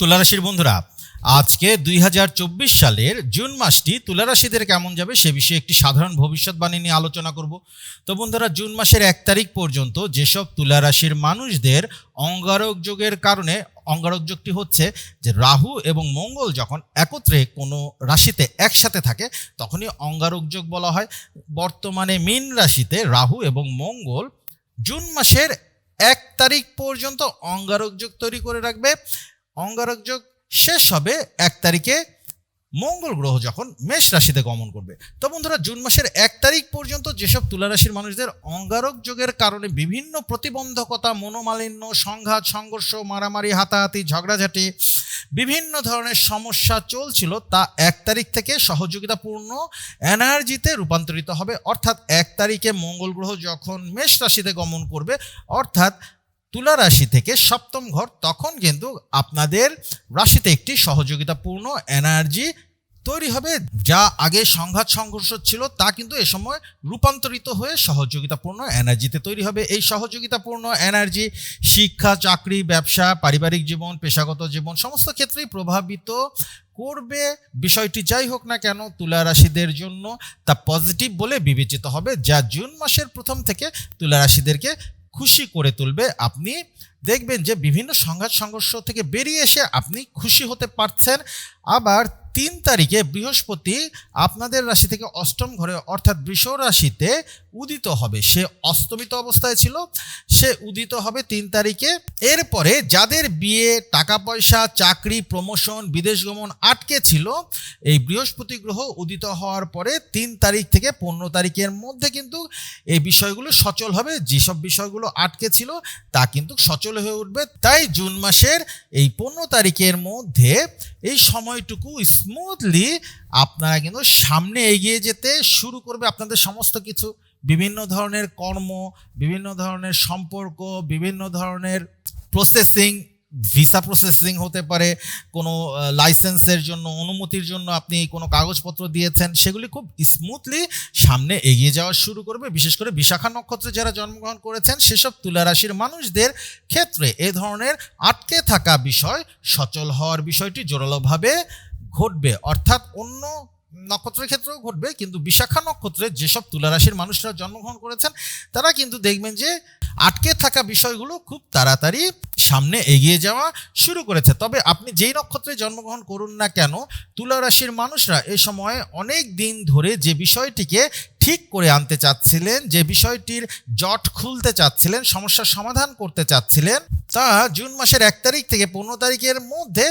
তুলারাশির বন্ধুরা, আজকে দুই হাজার চব্বিশ সালের জুন মাসটি তুলারাশিদের কেমন যাবে সে বিষয়ে একটি সাধারণ ভবিষ্যৎবাণী নিয়ে আলোচনা করব। তো বন্ধুরা, জুন মাসের এক তারিখ পর্যন্ত যেসব তুলারাশির মানুষদের অঙ্গারক যোগের কারণে, অঙ্গারক যোগটি হচ্ছে যে রাহু এবং মঙ্গল যখন একত্রে কোনো রাশিতে একসাথে থাকে, তখনই অঙ্গারক যোগ বলা হয়। বর্তমানে মীন রাশিতে রাহু এবং মঙ্গল জুন মাসের এক তারিখ পর্যন্ত অঙ্গারক যোগ তৈরি করে রাখবে। অঙ্গারক যোগ শেষ হবে এক তারিখে। মঙ্গল গ্রহ যখন মেষ রাশিতে গমন করবে। তো বন্ধুরা, জুন মাসের এক তারিখ পর্যন্ত যেসব তুলা রাশির মানুষদের অঙ্গারক যোগের কারণে বিভিন্ন প্রতিবন্ধকতা, মনোমালিন্য, সংঘাত, সংঘর্ষ, মারামারি, হাতাহাতি, ঝগড়াঝাটি, বিভিন্ন ধরনের সমস্যা চলছিল, তা এক তারিখ থেকে সহযোগিতাপূর্ণ এনার্জিতে রূপান্তরিত হবে। অর্থাৎ এক তারিখে মঙ্গল গ্রহ যখন মেষ রাশিতে গমন করবে, অর্থাৎ তুলা রাশি থেকে সপ্তম ঘর, তখন কিন্তু আপনাদের রাশিতে একটি সহযোগিতাপূর্ণ এনার্জি তৈরি হবে, যা আগে সংঘাত সংঘর্ষ ছিল, তা কিন্তু এ সময় রূপান্তরিত হয়ে সহযোগিতাপূর্ণ এনার্জিতে তৈরি হবে। এই সহযোগিতাপূর্ণ এনার্জি, শিক্ষা, চাকরি, ব্যবসা, পারিবারিক জীবন, পেশাগত জীবন, সমস্ত ক্ষেত্রেই প্রভাবিত করবে। বিষয়টি যাই হোক না কেন, তুলা রাশিদের জন্য তা পজিটিভ বলে বিবেচিত হবে, যা জুন মাসের প্রথম থেকে তুলা রাশিদেরকে খুশি করে তুলবে আপনি দেখবেন যে বিভিন্ন সংঘাত সংঘর্ষ থেকে বেরিয়ে এসে আপনি খুশি হতে পারছেন। আবার তিন তারিখে বৃহস্পতি আপনাদের রাশি থেকে অষ্টম ঘরে অর্থাৎ বৃষ রাশিতে উদিত হবে। সে অস্তমিত অবস্থায় ছিল, সে উদিত হবে তিন তারিখে। এরপরে যাদের বিয়ে, টাকা পয়সা, চাকরি প্রমোশন বিদেশ গমন আটকে ছিল, এই বৃহস্পতি গ্রহ উদিত হওয়ার পরে তিন তারিখ থেকে পনেরো তারিখের মধ্যে কিন্তু এই বিষয়গুলো সচল হবে। যেসব বিষয়গুলো আটকে ছিল, তা কিন্তু সচল হয়ে উঠবে। তাই জুন মাসের এই পনেরো তারিখের মধ্যে এই সময়টুকু স্মুথলি আপনারা কিন্তু সামনে এগিয়ে যেতে শুরু করবে আপনাদের সমস্ত কিছু। বিভিন্ন ধরনের কর্ম, বিভিন্ন ধরনের সম্পর্ক, বিভিন্ন ধরনের প্রসেসিং ভিসা প্রসেসিং হতে পারে, কোনো লাইসেন্সের জন্য, অনুমতির জন্য আপনি কোনো কাগজপত্র দিয়েছেন, সেগুলি খুব স্মুথলি সামনে এগিয়ে যাওয়া শুরু করবে। বিশেষ করে বিশাখা নক্ষত্রে যারা জন্মগ্রহণ করেছেন, সেসব তুলা রাশির মানুষদের ক্ষেত্রে এ ধরনের আটকে থাকা বিষয় সচল হওয়ার বিষয়টি জোরালোভাবে ঘটবে। অর্থাৎ অন্য নক্ষত্রের ক্ষেত্রেও ঘটবে, কিন্তু বিশাখা নক্ষত্রে যেসব তুলারাশির মানুষরা জন্মগ্রহণ করেছেন, তারা কিন্তু দেখবেন যে আটকে থাকা বিষয়গুলো খুব তাড়াতাড়ি সামনে এগিয়ে যাওয়া শুরু করেছে। তবে আপনি যেই নক্ষত্রে জন্মগ্রহণ করুন না কেন তুলা রাশির মানুষরা এ সময় অনেক দিন ধরে যে বিষয়টিকে ঠিক করে আনতে চাচ্ছিলেন, যে বিষয়টির জট খুলতে চাচ্ছিলেন, সমস্যার সমাধান করতে চাচ্ছিলেন, তা জুন মাসের এক তারিখ থেকে পনেরো তারিখের মধ্যে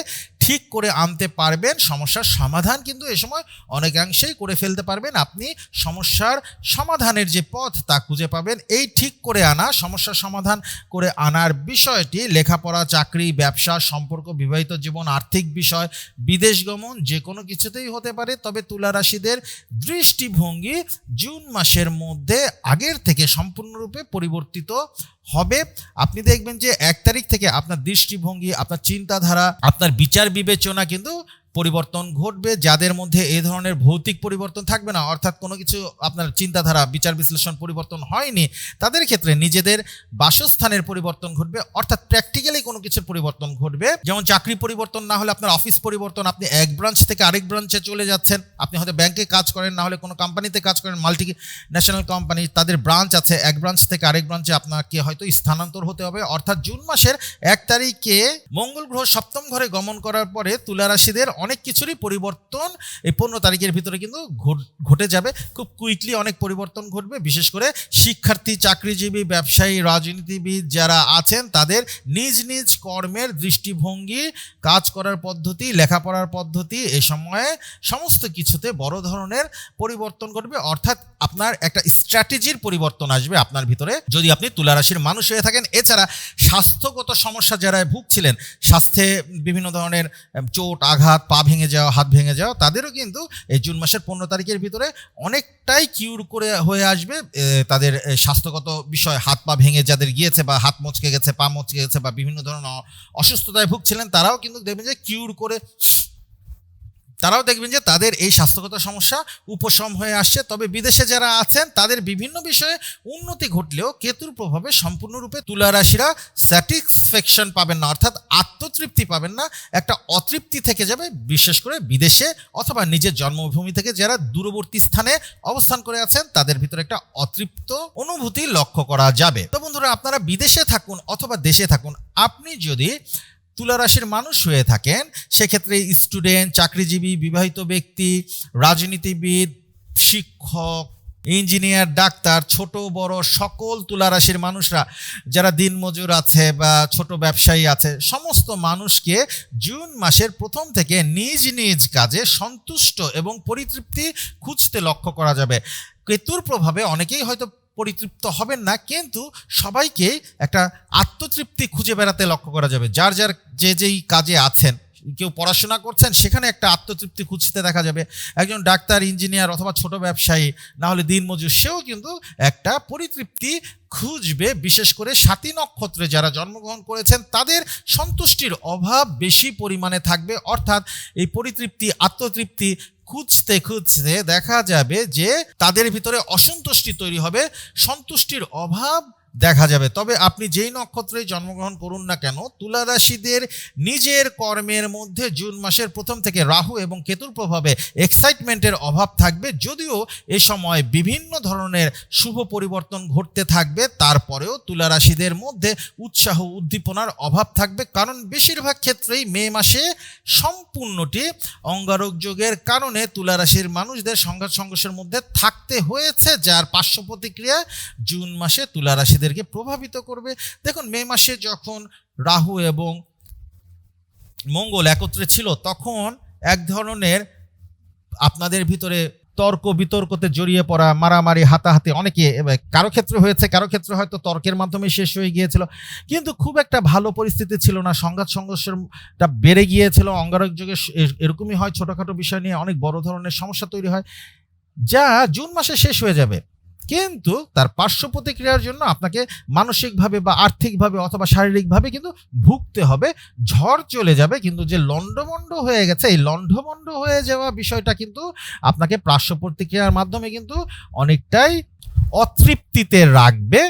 ঠিক করে আনতে পারবেন, সমস্যার সমাধান কিন্তু এ সময় অনেকাংশেই করে ফেলতে পারবেন। আপনি সমস্যার সমাধানের যে পথ তা খুঁজে পাবেন। এই ঠিক করে আনা, সমস্যার সমাধান করে আনার বিষয়টি লেখাপড়া, চাকরি, ব্যবসা, সম্পর্ক, বিবাহিত জীবন, আর্থিক বিষয়, বিদেশ গমন যে কোনো কিছুতেই হতে পারে। তবে তুলা রাশিদের দৃষ্টিভঙ্গি জুন মাসের মধ্যে আগের থেকে সম্পূর্ণরূপে পরিবর্তিত হবে। আপনি দেখবেন যে এক তারিখ থেকে আপনার দৃষ্টিভঙ্গি, আপনার চিন্তাধারা, আপনার বিচার বিবেচনা কিন্তু পরিবর্তন ঘটবে, যাদের মধ্যে এ ধরনের ভৌতিক পরিবর্তন থাকবে না, অর্থাৎ কোনো কিছু আপনার চিন্তাধারা, বিচার, বিশ্লেষণ পরিবর্তন হয়নি, তাদের ক্ষেত্রে নিজেদের বাসস্থানের পরিবর্তন ঘটবে, অর্থাৎ প্র্যাকটিক্যালি কোনো কিছুর পরিবর্তন ঘটবে। যেমন চাকরি পরিবর্তন না হলে আপনার অফিস পরিবর্তন, আপনি এক ব্রাঞ্চ থেকে আরেক ব্রাঞ্চে চলে যাচ্ছেন, আপনি হয়তো ব্যাংকে কাজ করেন, না হলে কোনো কোম্পানিতে কাজ করেন মাল্টি ন্যাশনাল কোম্পানি তাদের ব্রাঞ্চ আছে, এক ব্রাঞ্চ থেকে আরেক ব্রাঞ্চে আপনাকে হয়তো স্থানান্তর হতে হবে, অর্থাৎ জুন মাসের এক তারিখে মঙ্গল গ্রহ সপ্তম ঘরে গমন করার পরে তুলা রাশিদের অনেক কিছুরই পরিবর্তন এই পনেরো তারিখের ভিতরে কিন্তু ঘটে যাবে। খুব কুইকলি অনেক পরিবর্তন ঘটবে, বিশেষ করে শিক্ষার্থী, চাকরিজীবী, ব্যবসায়ী, রাজনীতিবিদ যারা আছেন, তাদের নিজ নিজ কর্মের দৃষ্টিভঙ্গি, কাজ করার পদ্ধতি, লেখাপড়ার পদ্ধতি, এ সময়ে সমস্ত কিছুতে বড় ধরনের পরিবর্তন ঘটবে। অর্থাৎ আপনার একটা স্ট্র্যাটেজির পরিবর্তন আসবে আপনার ভিতরে। যদি আপনি তুলা রাশির মানুষ হয়ে থাকেন, এছাড়া স্বাস্থ্যগত সমস্যা যারা ভুগছিলেন, স্বাস্থ্যে বিভিন্ন ধরনের চোট, আঘাত পা ভেঙে যাওয়া হাত ভেঙে যাওয়া তাদেরও কিন্তু এই জুন মাসের পনেরো তারিখের ভিতরে অনেকটাই কিউর করে হয়ে আসবে তাদের স্বাস্থ্যগত বিষয়, হাত পা ভেঙে যাদের গিয়েছে বা হাত মচকে গেছে, পা মচকে গেছে বা বিভিন্ন ধরনের অসুস্থতায় ভুগছিলেন, তারাও কিন্তু দেখবেন যে কিউর করে তারাও দেখবেন যে তাদের এই স্বাস্থ্যগত সমস্যা উপশম হয়ে আসছে। তবে বিদেশে যারা আছেন, তাদের বিভিন্ন বিষয়ে উন্নতি ঘটলেও কেতুর প্রভাবে সম্পূর্ণরূপে তুলা রাশিরা স্যাটিসফ্যাকশন পাবেন না, অর্থাৎ আত্মতৃপ্তি পাবেন না। একটা অতৃপ্তি থেকে যাবে, বিশেষ করে বিদেশে অথবা নিজের জন্মভূমি থেকে যারা দূরবর্তী স্থানে অবস্থান করে আছেন, তাদের ভিতরে একটা অতৃপ্ত অনুভূতি লক্ষ্য করা যাবে। তো বন্ধুরা, আপনারা বিদেশে থাকুন অথবা দেশে থাকুন, আপনি যদি তুলা রাশির মানুষ হয়ে থাকেন, সেক্ষেত্রে স্টুডেন্ট চাকরিজীবী, বিবাহিত ব্যক্তি, রাজনীতিবিদ, শিক্ষক ইঞ্জিনিয়ার ডাক্তার, ছোট, বড় সকল তুলা রাশির মানুষরা, যারা দিনমজুর আছে বা ছোট ব্যবসায়ী আছে, সমস্ত মানুষকে জুন মাসের প্রথম থেকে নিজ নিজ কাজে সন্তুষ্ট এবং পরিতৃপ্তি খুঁজতে লক্ষ্য করা যাবে। কেতুর প্রভাবে অনেকেই হয়তো পরিতৃপ্ত হবেন না, কিন্তু সবাইকে একটা আত্মতৃপ্তি খুঁজে বেড়াতে লক্ষ্য করা যাবে। যার যার যে যেই কাজে আছেন, কেউ পড়াশোনা করছেন, সেখানে একটা আত্মতৃপ্তি খুঁজতে দেখা যাবে। একজন ডাক্তার, ইঞ্জিনিয়ার অথবা ছোট ব্যবসায়ী, না হলে দিনমজুর, সেও কিন্তু একটা পরিতৃপ্তি খুঁজবে। বিশেষ করে সাতী নক্ষত্রে যারা জন্মগ্রহণ করেছেন, তাদের সন্তুষ্টির অভাব বেশি পরিমাণে থাকবে। অর্থাৎ এই পরিতৃপ্তি, আত্মতৃপ্তি খুঁজতে খুঁজতে দেখা যাবে যে তাদের ভিতরে অসন্তুষ্টি তৈরি হবে সন্তুষ্টির অভাব দেখা যাবে। তবে আপনি যেই নক্ষত্রে জন্মগ্রহণ করুন না কেন তুলা রাশিদের নিজের কর্মের মধ্যে জুন মাসের প্রথম থেকে রাহু এবং কেতুর প্রভাবে এক্সাইটমেন্টের অভাব থাকবে। যদিও এ সময় বিভিন্ন ধরনের শুভ পরিবর্তন ঘটতে থাকবে, তারপরেও তুলা রাশিদের মধ্যে উৎসাহ, উদ্দীপনার অভাব থাকবে। কারণ বেশিরভাগ ক্ষেত্রেই মে মাসে সম্পূর্ণটি অঙ্গারক যোগের কারণে তুলা রাশির মানুষদের সংঘাত সংঘর্ষের মধ্যে থাকতে হয়েছে, যার পার্শ্ব প্রতিক্রিয়া জুন মাসে তুলা রাশিদেরকে প্রভাবিত করবে। দেখুন, মে মাসে যখন রাহু এবং মঙ্গল একত্রে ছিল, তখন এক ধরনের আপনাদের ভিতরে তর্ক বিতর্কতে জড়িয়ে পড়া, মারামারি, হাতাহাতি অনেকে কারও ক্ষেত্রে হয়েছে, কারও ক্ষেত্রে হয়তো তর্কের মাধ্যমে শেষ হয়ে গিয়েছিল। কিন্তু খুব একটা ভালো পরিস্থিতি ছিল না, সংঘাত সংঘর্ষটা বেড়ে গিয়েছিল, অঙ্গারক যুগে এরকমই হয়, ছোটোখাটো বিষয় নিয়ে অনেক বড় ধরনের সমস্যা তৈরি হয়। যা জুন মাসে শেষ হয়ে যাবে। কিন্তু তার পার্শ্ব প্রতিক্রিয়ার জন্য আপনাকে মানসিকভাবে বা আর্থিকভাবে অথবা শারীরিকভাবে কিন্তু ভুগতে হবে। ঝড় চলে যাবে, কিন্তু যে লণ্ডমণ্ড হয়ে গেছে, এই লণ্ডমণ্ড হয়ে যাওয়া বিষয়টা কিন্তু আপনাকে পার্শ্ব প্রতিক্রিয়ার মাধ্যমে কিন্তু অনেকটাই অতৃপ্তিতে রাখবে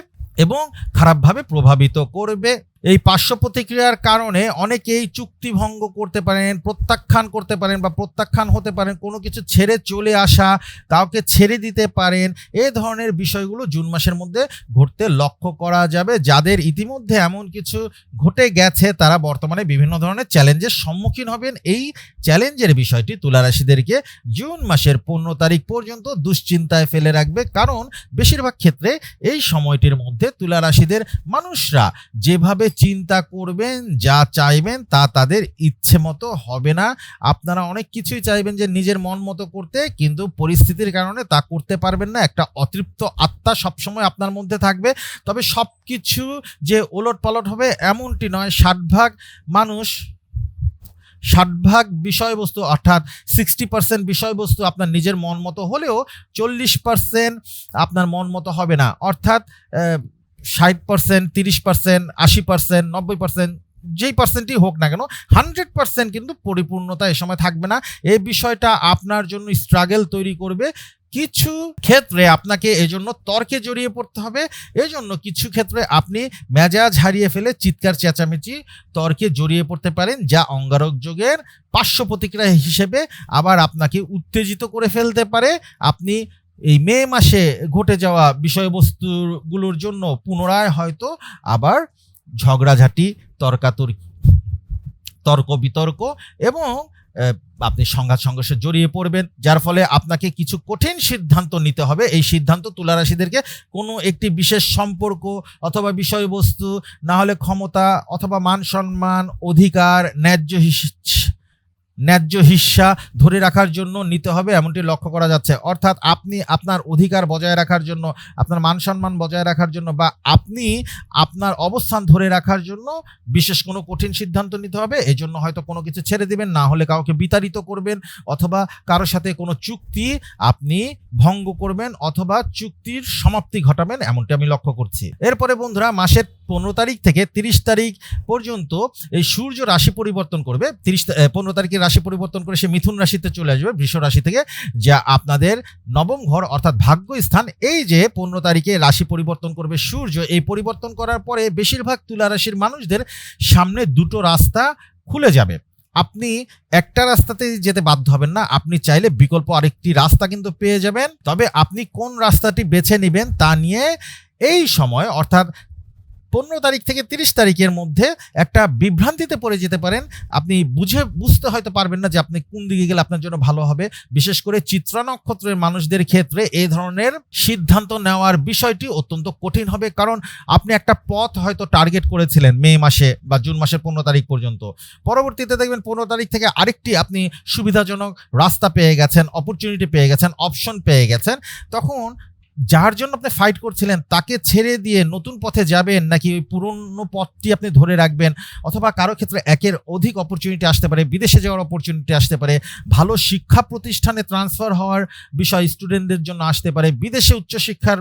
এবং খারাপভাবে প্রভাবিত করবে। এই পার্শ্ব প্রতিক্রিয়ার কারণে অনেকেই চুক্তি ভঙ্গ করতে পারেন, প্রত্যাখ্যান করতে পারেন বা প্রত্যাখ্যান হতে পারেন, কোনো কিছু ছেড়ে চলে আসা, কাউকে ছেড়ে দিতে পারেন, এ ধরনের বিষয়গুলো জুন মাসের মধ্যে ঘটতে লক্ষ্য করা যাবে। যাদের ইতিমধ্যে এমন কিছু ঘটে গেছে, তারা বর্তমানে বিভিন্ন ধরনের চ্যালেঞ্জের সম্মুখীন হবেন। এই চ্যালেঞ্জের বিষয়টি তুলা রাশিদেরকে জুন মাসের পনেরো তারিখ পর্যন্ত দুশ্চিন্তায় ফেলে রাখবে। কারণ, বেশিরভাগ ক্ষেত্রে এই সময়টির মধ্যে তুলা রাশিদের মানুষরা যেভাবে চিন্তা করবেন, যা চাইবেন তা তাদের ইচ্ছে মতো হবে না। আপনারা অনেক কিছুই চাইবেন যে নিজের মন মতো করতে, কিন্তু পরিস্থিতির কারণে তা করতে পারবেন না। একটা অতৃপ্ত আত্মা সবসময় আপনার মধ্যে থাকবে। তবে সব কিছু যে ওলট পালট হবে এমনটি নয়। ষাট ভাগ মানুষ ষাট ভাগ বিষয়বস্তু অর্থাৎ সিক্সটি পার্সেন্ট বিষয়বস্তু আপনার নিজের মন মতো হলেও চল্লিশ পার্সেন্ট আপনার মন মতো হবে না। অর্থাৎ ষাট পার্সেন্ট তিরিশ পার্সেন্ট আশি পার্সেন্ট নব্বই পার্সেন্ট যেই পার্সেন্টই হোক না কেন, হান্ড্রেড পার্সেন্ট কিন্তু পরিপূর্ণতা এ সময় থাকবে না। এই বিষয়টা আপনার জন্য স্ট্রাগল তৈরি করবে। কিছু ক্ষেত্রে আপনাকে এজন্য তর্কে জড়িয়ে পড়তে হবে। এজন্য কিছু ক্ষেত্রে আপনি মেজাজ হারিয়ে ফেলে চিৎকার, চেঁচামেচি, তর্কে জড়িয়ে পড়তে পারেন, যা অঙ্গারক যোগের পার্শ্ব প্রতিক্রিয়া হিসেবে আবার আপনাকে উত্তেজিত করে ফেলতে পারে। আপনি এই মে মাসে ঘটে যাওয়া বিষয়বস্তুগুলোর জন্য পুনরায় হয়তো আবার ঝগড়াঝাটি, তর্কাতর্কি তর্ক বিতর্ক এবং আপনি সংঘাত সংঘর্ষে জড়িয়ে পড়বেন, যার ফলে আপনাকে কিছু কঠিন সিদ্ধান্ত নিতে হবে। এই সিদ্ধান্ত তুলারাশিদেরকে কোনো একটি বিশেষ সম্পর্ক অথবা বিষয়বস্তু, না হলে ক্ষমতা অথবা মান সম্মান, অধিকার, ন্যায্য ন্যায্য হিস্সা ধরে রাখার জন্য নিতে হবে, এমনটি লক্ষ্য করা যাচ্ছে। অর্থাৎ আপনি আপনার অধিকার বজায় রাখার জন্য, আপনার মান সম্মান বজায় রাখার জন্য বা আপনি আপনার অবস্থান ধরে রাখার জন্য বিশেষ কোনো কঠিন সিদ্ধান্ত নিতে হবে এই জন্য হয়তো কোনো কিছু ছেড়ে দিবেন, না হলে কাউকে বিতাড়িত করবেন, অথবা কারোর সাথে কোনো চুক্তি আপনি ভঙ্গ করবেন, অথবা চুক্তির সমাপ্তি ঘটাবেন, এমনটি আমি লক্ষ্য করছি। এরপরে বন্ধুরা, মাসের পনেরো তারিখ থেকে তিরিশ তারিখ পর্যন্ত এই সূর্য রাশি পরিবর্তন করবে। তিরিশ পনেরো তারিখের রাশি পরিবর্তন করে সে মিথুন রাশিতে চলে আসবে, বৃষ রাশি থেকে, যা আপনাদের নবম ঘর অর্থাৎ ভাগ্য স্থান এই যে পনেরো তারিখে রাশি পরিবর্তন করবে সূর্য, এই পরিবর্তন করার পরে বেশিরভাগ তুলা রাশির মানুষদের সামনে দুটো রাস্তা খুলে যাবে। আপনি একটা রাস্তাতে যেতে বাধ্য হবেন না, আপনি চাইলে বিকল্প আরেকটি রাস্তা কিন্তু পেয়ে যাবেন। তবে আপনি কোন রাস্তাটি বেছে নেবেন তা নিয়ে এই সময়, অর্থাৎ পনেরো তারিখ থেকে তিরিশ তারিখের মধ্যে একটা বিভ্রান্তিতে পড়ে যেতে পারেন। আপনি বুঝে, বুঝতে হয়তো পারবেন না যে আপনি কোন দিকে গেলে আপনার জন্য ভালো হবে। বিশেষ করে চিত্রা নক্ষত্রের মানুষদের ক্ষেত্রে এই ধরনের সিদ্ধান্ত নেওয়ার বিষয়টি অত্যন্ত কঠিন হবে। কারণ আপনি একটা পথ হয়তো টার্গেট করেছিলেন মে মাসে বা জুন মাসের পনেরো তারিখ পর্যন্ত। পরবর্তীতে দেখবেন পনেরো তারিখ থেকে আরেকটি আপনি সুবিধাজনক রাস্তা পেয়ে গেছেন অপরচুনিটি পেয়ে গেছেন অপশন পেয়ে গেছেন। তখন যার জন্য আপনি ফাইট করছিলেন, তাকে ছেড়ে দিয়ে নতুন পথে যাবেন নাকি ওই পুরনো পথটি আপনি ধরে রাখবেন? অথবা কারও ক্ষেত্রে একের অধিক অপরচুনিটি আসতে পারে, বিদেশে যাওয়ার অপরচুনিটি আসতে পারে, ভালো শিক্ষা প্রতিষ্ঠানে ট্রান্সফার হওয়ার বিষয় স্টুডেন্টদের জন্য আসতে পারে, বিদেশে উচ্চশিক্ষার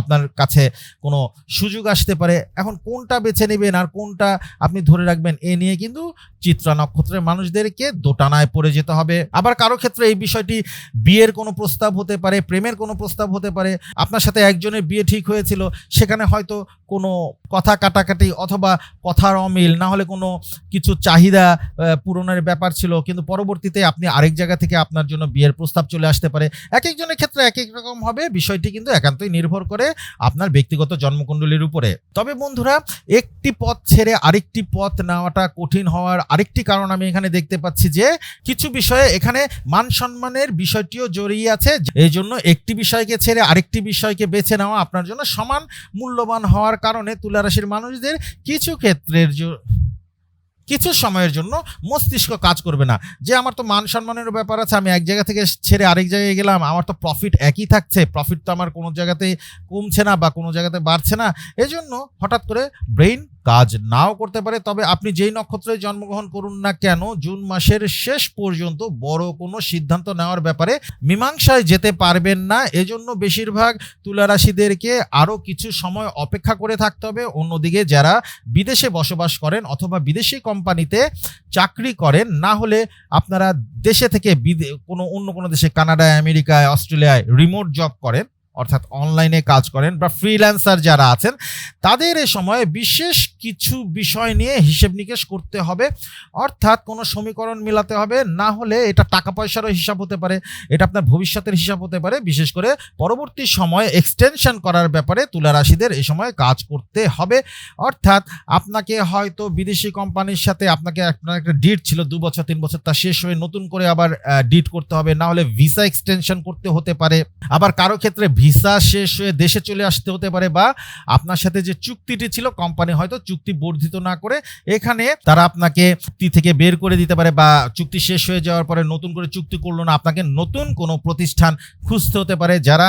আপনার কাছে কোনো সুযোগ আসতে পারে। এখন কোনটা বেছে নেবেন আর কোনটা আপনি ধরে রাখবেন এ নিয়ে কিন্তু চিত্রা নক্ষত্রের মানুষদেরকে দোটানায় পড়ে যেতে হবে। আবার কারও ক্ষেত্রে এই বিষয়টি বিয়ের কোনো প্রস্তাব হতে পারে, প্রেমের কোনো প্রস্তাব হতে পারে। আপনার সাথে একজনের বিয়ে ঠিক হয়েছিল, সেখানে হয়তো কোনো কথা কাটাকাটি অথবা কথার অমিল, না হলে কোনো কিছু চাহিদা পূরণের ব্যাপার ছিল, কিন্তু পরবর্তীতে আপনি আরেক জায়গা থেকে আপনার জন্য বিয়ের প্রস্তাব চলে আসতে পারে। এক একজনের ক্ষেত্রে এক এক রকম হবে, বিষয়টি কিন্তু একান্তই নির্ভর করে আপনার ব্যক্তিগত জন্মকুণ্ডলীর উপরে। তবে বন্ধুরা, একটি পথ ছেড়ে আরেকটি পথ নেওয়াটা কঠিন হওয়ার আরেকটি কারণ আমি এখানে দেখতে পাচ্ছি যে, কিছু বিষয়ে এখানে মান সম্মানের বিষয়টিও জড়িয়ে আছে। এই জন্য একটি বিষয়কে ছেড়ে আরেকটি বিষয়কে বেছে নেওয়া আপনার জন্য সমান মূল্যবান হওয়ার কারণে তুলা রাশির মানুষদের কিছু ক্ষেত্রের কিছু সময়ের জন্য মস্তিষ্ক কাজ করবে না। যে আমার তো মান সম্মানের ব্যাপার আছে, আমি এক জায়গা থেকে ছেড়ে আরেক জায়গায় গেলাম, আমার তো প্রফিট একই থাকছে। প্রফিট তো আমার কোনো জায়গাতে কমছে না বা কোনো জায়গাতে বাড়ছে না। এজন্য হঠাৎ করে ব্রেইন কাজ নাও করতে পারে, তবে আপনি যেই নক্ষত্রে জন্মগ্রহণ করুন না কেন, জুন মাসের শেষ পর্যন্ত বড় কোনো সিদ্ধান্ত নেওয়ার ব্যাপারে মীমাংসায় যেতে পারবেন না। এজন্য বেশিরভাগ তুলারাশিদেরকে আরও কিছু সময় অপেক্ষা করে থাকতে হবে। অন্যদিকে যারা বিদেশে বসবাস করেন অথবা বিদেশি কোম্পানিতে চাকরি করেন, না হলে আপনারা দেশে থেকে কোনো অন্য কোনো দেশে কানাডায়, আমেরিকায়, অস্ট্রেলিয়ায় রিমোট জব করেন। অর্থাৎ অনলাইনে কাজ করেন বা ফ্রিল্যান্সার যারা আছেন, তাদের এ সময়ে বিশেষ কিছু বিষয় নিয়ে হিসেব নিকেশ করতে হবে। অর্থাৎ কোনো সমীকরণ মিলাতে হবে, না হলে এটা টাকা পয়সারও হিসাব হতে পারে, এটা আপনার ভবিষ্যতের হিসাব হতে পারে। বিশেষ করে পরবর্তী সময়ে এক্সটেনশন করার ব্যাপারে তুলা রাশিদের এই সময় কাজ করতে হবে। অর্থাৎ আপনাকে হয়তো বিদেশি কোম্পানির সাথে আপনাকে আপনার একটা ডিট ছিল দু বছর, তিন বছর, তা শেষ হয়ে নতুন করে আবার ডিট করতে হবে। না হলে ভিসা এক্সটেনশন করতে হতে পারে। আবার কারও ক্ষেত্রে ভিসা শেষ হয়ে দেশে চলে আসতে হতে পারে বা আপনার সাথে যে চুক্তিটি ছিল কোম্পানি হয়তো চুক্তি বর্ধিত না করে এখানে তারা আপনাকে থেকে বের করে দিতে পারে বা চুক্তি শেষ হয়ে যাওয়ার পরে নতুন করে চুক্তি করল না, আপনাকে নতুন কোনো প্রতিষ্ঠান খুঁজতে হতে পারে। যারা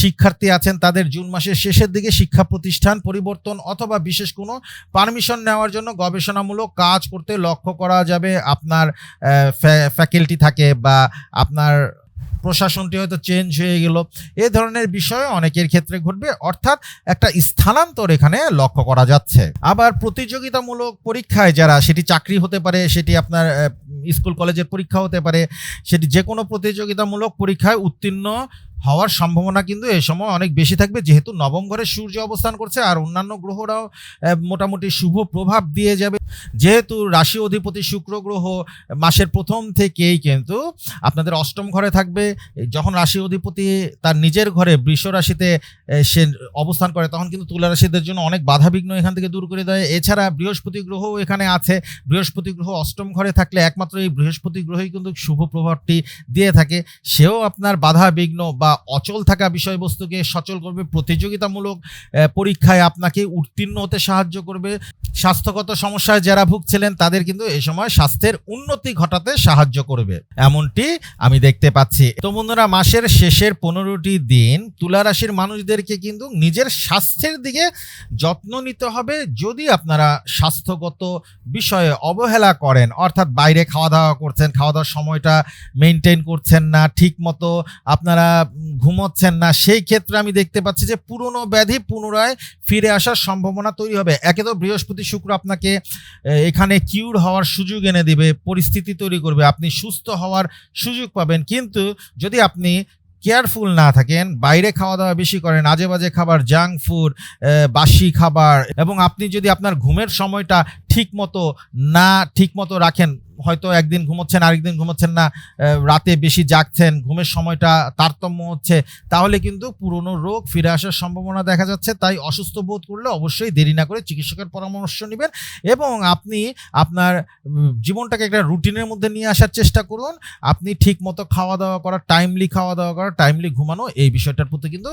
শিক্ষার্থী আছেন, তাদের জুন মাসের শেষের দিকে শিক্ষা প্রতিষ্ঠান পরিবর্তন অথবা বিশেষ কোনো পারমিশন নেওয়ার জন্য গবেষণামূলক কাজ করতে লক্ষ্য করা যাবে। আপনার ফ্যাকাল্টি থাকে বা আপনার প্রশাসনটি হয়তো চেঞ্জ হয়ে গেল। এ ধরনের বিষয় অনেকের ক্ষেত্রে ঘটবে। অর্থাৎ একটা স্থানান্তর এখানে লক্ষ্য করা যাচ্ছে। আবার প্রতিযোগিতামূলক পরীক্ষায় যারা, সেটি চাকরি হতে পারে, সেটি আপনার স্কুল, কলেজের পরীক্ষা হতে পারে, সেটি যে কোনো প্রতিযোগিতামূলক পরীক্ষায় উত্তীর্ণ হওয়ার সম্ভাবনা কিন্তু এ সময় অনেক বেশি থাকবে। যেহেতু নবম ঘরে সূর্য অবস্থান করছে আর অন্যান্য গ্রহরাও মোটামুটি শুভ প্রভাব দিয়ে যাবে। যেহেতু রাশি অধিপতি শুক্র গ্রহ মাসের প্রথম থেকেই কিন্তু আপনাদের অষ্টম ঘরে থাকবে। যখন রাশি অধিপতি তার নিজের ঘরে বৃষ রাশিতে সে অবস্থান করে, তখন কিন্তু তুলা রাশিদের জন্য অনেক বাধাবিঘ্ন এখান থেকে দূর করে দেয়। এছাড়া বৃহস্পতি গ্রহ এখানে আছে। বৃহস্পতি গ্রহ অষ্টম ঘরে থাকলে একমাত্র এই বৃহস্পতি গ্রহই কিন্তু শুভ প্রভাবটি দিয়ে থাকে। সেও আপনার বাধা বিঘ্ন বা অচল থাকা বিষয়বস্তুকে সচল করবে, প্রতিযোগিতামূলক পরীক্ষায় আপনাকে উত্তীর্ণ হতে সাহায্য করবে। স্বাস্থ্যগত সমস্যায় যারা ভুগছিলেন, তাদের কিন্তু এই সময় স্বাস্থ্যের উন্নতি ঘটাতে সাহায্য করবে। এমনটি আমি দেখতে পাচ্ছি। তো বন্ধুরা, মাসের শেষের পনেরোটি দিন তুলা রাশির মানুষদেরকে কিন্তু নিজের স্বাস্থ্যের দিকে যত্ন নিতে হবে। যদি আপনারা স্বাস্থ্যগত বিষয়ে অবহেলা করেন, অর্থাৎ বাইরে খাওয়া দাওয়া করছেন, খাওয়া দাওয়ার সময়টা মেনটেন করছেন না ঠিক মতো আপনারা ঘুমোচ্ছেন না। সেই ক্ষেত্রে আমি দেখতে পাচ্ছি যে পুরনো ব্যাধি পুনরায় ফিরে আসার সম্ভাবনা তৈরি হবে। একে তো বৃহস্পতি শুক্র আপনাকে এখানে কিউর হওয়ার সুযোগ এনে দেবে, পরিস্থিতি তৈরি করবে, আপনি সুস্থ হওয়ার সুযোগ পাবেন। কিন্তু যদি আপনি কেয়ারফুল না থাকেন, বাইরে খাওয়া দাওয়া বেশি করেন আজে বাজে খাবার জাঙ্ক ফুড বাসি খাবার, এবং আপনি যদি আপনার ঘুমের সময়টা ঠিক মতো না ঠিক মতো রাখেন হয়তো একদিন ঘুমোচ্ছেন, আরেকদিন ঘুমোচ্ছেন না রাতে বেশি জাগছেন, ঘুমের সময়টা তারতম্য হচ্ছে, তাহলে কিন্তু পুরনো রোগ ফিরে আসার সম্ভাবনা দেখা যাচ্ছে, তাই অসুস্থ বোধ করলে অবশ্যই দেরি না করে চিকিৎসকের পরামর্শ নেবেন এবং আপনি আপনার জীবনটাকে একটা রুটিনের মধ্যে নিয়ে আসার চেষ্টা করুন, আপনি ঠিক মতো খাওয়া দাওয়া করা টাইমলি খাওয়া দাওয়া করা টাইমলি ঘুমানো, এই বিষয়টার প্রতি কিন্তু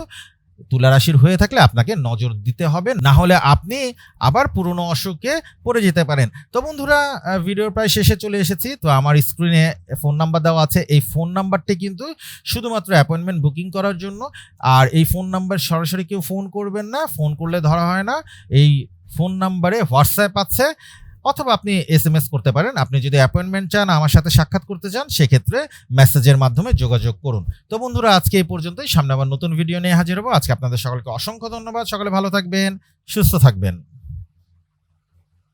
তুলা রাশির হয়ে থাকলে আপনাকে নজর দিতে হবে। না হলে আপনি আবার পুরনো অসুখে পড়ে যেতে পারেন। তো বন্ধুরা আহ, ভিডিওর প্রায় শেষে চলে এসেছি। তো আমার স্ক্রিনে ফোন নাম্বার দেওয়া আছে। এই ফোন নাম্বারটি কিন্তু শুধুমাত্র অ্যাপয়েন্টমেন্ট বুকিং করার জন্য। আর এই ফোন নাম্বার সরাসরি কেউ ফোন করবেন না। ফোন করলে ধরা হয় না। এই ফোন নাম্বারে হোয়াটসঅ্যাপ আছে। অথবা আপনি এস এম এস করতে পারেন। আপনি যদি অ্যাপয়েন্টমেন্ট চান, আমার সাথে সাক্ষাৎ করতে চান, সেক্ষেত্রে মেসেজের মাধ্যমে যোগাযোগ করুন। তো বন্ধুরা, আজকে এই পর্যন্তই। সামনে আবার নতুন ভিডিও নিয়ে হাজির হব। আজকে আপনাদের সকলকে অসংখ্য ধন্যবাদ। সকলে ভালো থাকবেন, সুস্থ থাকবেন।